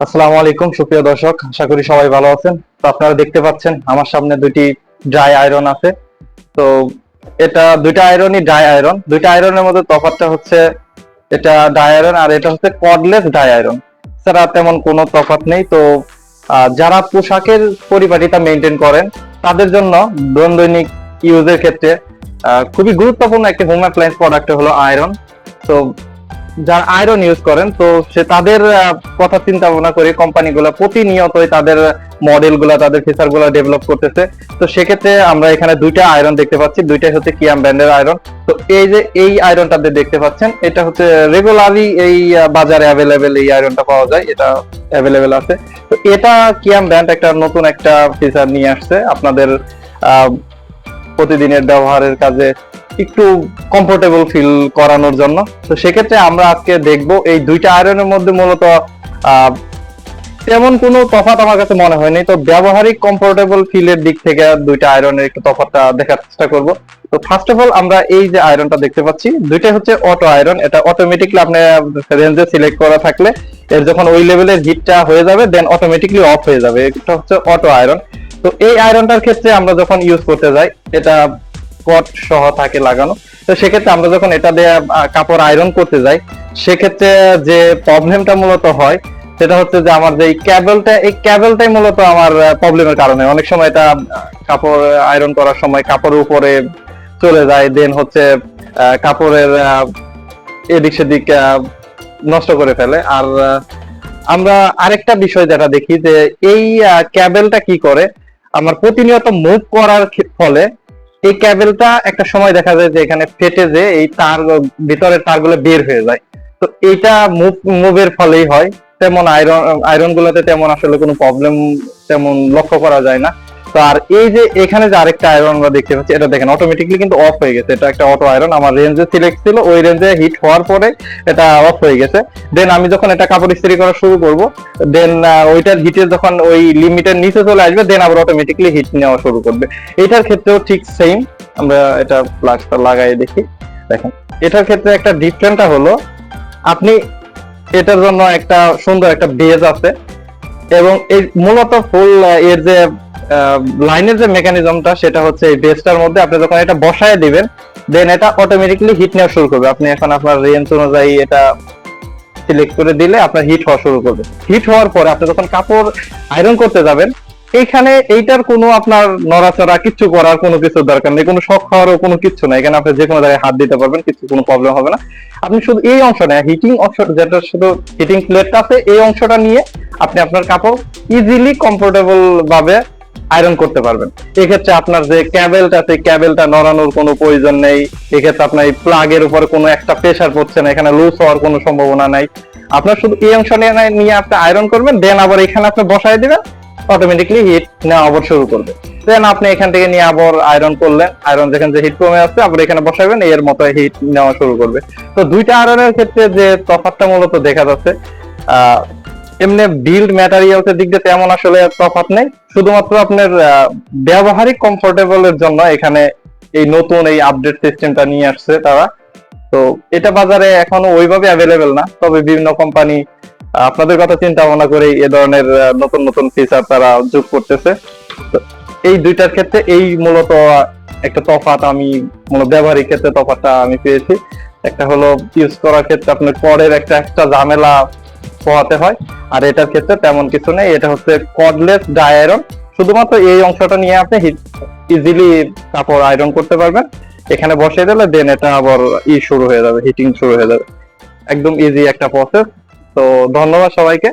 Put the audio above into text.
আসসালামু আলাইকুম, সুপ্রিয় দর্শক, আশা করি সবাই ভালো আছেন। তো আপনারা দেখতে পাচ্ছেন, আমার সামনে দুটি ড্রাই আয়রন আছে। তো এটা দুইটা আয়রনই ড্রাই আয়রন। দুইটা আয়রনের মধ্যে তফাৎটা হচ্ছে এটা ড্রাই আয়রন আর এটা হচ্ছে কর্ডলেস ড্রাই আয়রন। ছাড়া তেমন কোনো তফাৎ নেই। তো যারা পোশাকের পরিপাটিতা মেনটেন করেন, তাদের জন্য দৈনিক ইউজের ক্ষেত্রে খুবই গুরুত্বপূর্ণ একটি হোম অ্যাপ্লায়েন্স প্রোডাক্ট হলো আয়রন। তো যারা আয়রন ইউজ করেন, তো সে তাদের কথা চিন্তা ভাবনা করে কোম্পানিগুলো প্রতিনিয়তই তাদের মডেলগুলা তাদের ফিচারগুলা ডেভেলপ করতেছে। তো সেক্ষেত্রে আমরা এখানে দুইটা আয়রন দেখতে পাচ্ছি, দুইটাই হচ্ছে কিয়াম ব্র্যান্ডের আয়রন তো এই যে এই আয়রনটা দেখতে পাচ্ছেন, এটা হচ্ছে রেগুলারলি এই বাজারে অ্যাভেলেবেল এই আয়রনটা পাওয়া যায়, এটা অ্যাভেলেবেল আছে। তো এটা কিয়াম ব্র্যান্ড একটা নতুন একটা ফিচার নিয়ে আসছে, আপনাদের প্রতিদিনের ব্যবহারের কাজে একটু কমফোর্টেবল ফিল করানোর জন্য। তো সেক্ষেত্রে আমরা আজকে দেখব এই দুইটা আয়রনের মধ্যে মূলত তেমন কোনো তফাৎ আমার কাছে মনে হয়নি। তো ব্যবহারিক কমফোর্টেবল ফিলের দিক থেকে দুইটা আয়রনের একটু তফাৎটা দেখার চেষ্টা করব। তো ফার্স্ট অফ অল আমরা এই যে আয়রনটা দেখতে পাচ্ছি দুইটা হচ্ছে অটো আয়রন এটা অটোমেটিকলি আপনি রেঞ্জে সিলেক্ট করা থাকলে এর যখন ওই লেভেলের হিটটা হয়ে যাবে দেন অটোমেটিকলি অফ হয়ে যাবে। এটা হচ্ছে অটো আয়রন তো এই আয়রনটার ক্ষেত্রে আমরা যখন ইউজ করতে যাই, এটা কট সহ থাকে লাগানো। তো সেক্ষেত্রে আমরা যখন এটা দিয়ে কাপড় আয়রন করতে যাই, সেক্ষেত্রে যে প্রবলেমটা মূলত হয়, সেটা হচ্ছে যে আমার যে ক্যাবেলটা এই ক্যাবেলটাই মূলত আমার প্রবলেমের কারণে। অনেক সময় এটা কাপড় আয়রন করার সময় কাপড়ের উপরে চলে যায় দেন হচ্ছে কাপড়ের এদিক সেদিক নষ্ট করে ফেলে। আর আমরা আরেকটা বিষয় যেটা দেখি যে এই ক্যাবেলটা কি করে? আমার প্রতিনিয়ত মুভ করার ফলে এই ক্যাবেলটা একটা সময় দেখা যায় যে এখানে ফেটে যে এই তার ভিতরের তারগুলো বের হয়ে যায়। তো এটা মুভ, মুভের ফলেই হয়। তেমন আয়রন আয়রন গুলোতে তেমন আসলে কোনো প্রবলেম তেমন লক্ষ্য করা যায় না। তো আর এই যে এখানে যে আরেকটা আয়রন আমরা দেখতে পাচ্ছি, এটা দেখেন অটোমেটিকলি কিন্তু অফ হয়ে গেছে। এটা একটা অটো আয়রন আমার রেঞ্জে সিলেক্ট ছিল, ওই রেঞ্জে হিট হওয়ার পরে এটা অফ হয়ে গেছে। দেন আমি যখন এটা কাপড় ইস্ত্রি করা শুরু করব দেন ওইটার হিটের যখন ওই লিমিটের নিচে চলে আসবে দেন আবার অটোমেটিকলি হিট নেওয়া শুরু করবে। এটার ক্ষেত্রেও ঠিক সেম আমরা এটা প্লাগটা লাগাই দেখি। দেখেন, এটার ক্ষেত্রে একটা ডিফারেন্টটা হলো, আপনি এটার জন্য একটা সুন্দর একটা বেজ আছে, এবং এই মূলত ফুল এর যে লাইনের যে মেকানিজমটা সেটা হচ্ছে এই বেসটার মধ্যে আপনি যখন এটা বসায় দিবেন দেন এটা অটোমেটিক্যালি হিট নেওয়া শুরু করবে। আপনি এখন আপনার রেঞ্জ অনুযায়ী এটা সিলেক্ট করে দিলে আপনার হিট হওয়া শুরু করবে। হিট হওয়ার পরে আপনি যখন কাপড় আয়রন করতে যাবেন, এইখানে এইটার কোনো আপনার নড়াচড়া, কিচ্ছু করার কোনো কিছু দরকার নেই। কোনো শখ খাওয়ারও কোনো কিছু নাই। এখানে আপনি যে কোনো জায়গায় হাত দিতে পারবেন, কিছু কোনো প্রবলেম হবে না। আপনি শুধু এই অংশটা হিটিং অংশ, যেটা শুধু হিটিং প্লেটটা আছে, এই অংশটা নিয়ে আপনি আপনার কাপড় ইজিলি কমফোর্টেবল ভাবে আয়রন করতে পারবেন। এক্ষেত্রে আপনার যে ক্যাবেলটা সেই ক্যাবেলটা নড়ানোর কোনো প্রয়োজন নেই। এক্ষেত্রে আপনার এই প্লাগের উপরে কোনো একটা প্রেসার পড়ছে না, এখানে লুজ হওয়ার কোনো সম্ভাবনা নাই। আপনার শুধু এই অংশ নিয়ে আপনি আয়রন করবেন দেন আবার এখানে আপনি বসায় দিবেন অটোমেটিকলি হিট নেওয়া আবার শুরু করবে। দেন আপনি এখান থেকে নিয়ে আবার আয়রন করলেন আয়রন যেখানে যে হিট কমে আসছে, আবার এখানে বসাবেন এর মতো হিট নেওয়া শুরু করবে। তো দুইটা আয়রনের ক্ষেত্রে যে তফাৎটা মূলত দেখা যাচ্ছে এমনি বিল্ড ম্যাটেরিয়ালস এর দিক দিয়ে তেমন আসলে তফাৎ নেই। শুধুমাত্র আপনার ব্যবহারিক কমফোর্টেবল এর জন্য এখানে এই নতুন এই আপডেট সিস্টেমটা নিয়ে আসছে তারা। তো এটা বাজারে এখনও ওইভাবে অ্যাভেলেবেল না, তবে বিভিন্ন কোম্পানি আপনাদের কথা চিন্তা ভাবনা করে এ ধরনের নতুন নতুন ফিচার তারা যোগ করতেছে। তো এই দুইটার ক্ষেত্রে এই মূলত একটা তফাৎ আমি মূলত ব্যবহারিক ক্ষেত্রে তফাৎটা আমি পেয়েছি। একটা হলো ইউজ করার ক্ষেত্রে আপনার পরের একটা একটা ঝামেলা পোহাতে হয়। আর এটার ক্ষেত্রে তেমন কিছু নেই। এটা হচ্ছে কডলেস ডাই আয়রন শুধুমাত্র এই অংশটা নিয়ে আপনি ইজিলি কাপড় আয়রন করতে পারবেন। এখানে বসিয়ে দিলে দেন এটা আবার ই শুরু হয়ে যাবে হিটিং শুরু হয়ে যাবে। একদম ইজি একটা প্রসেস তো ধন্যবাদ সবাইকে।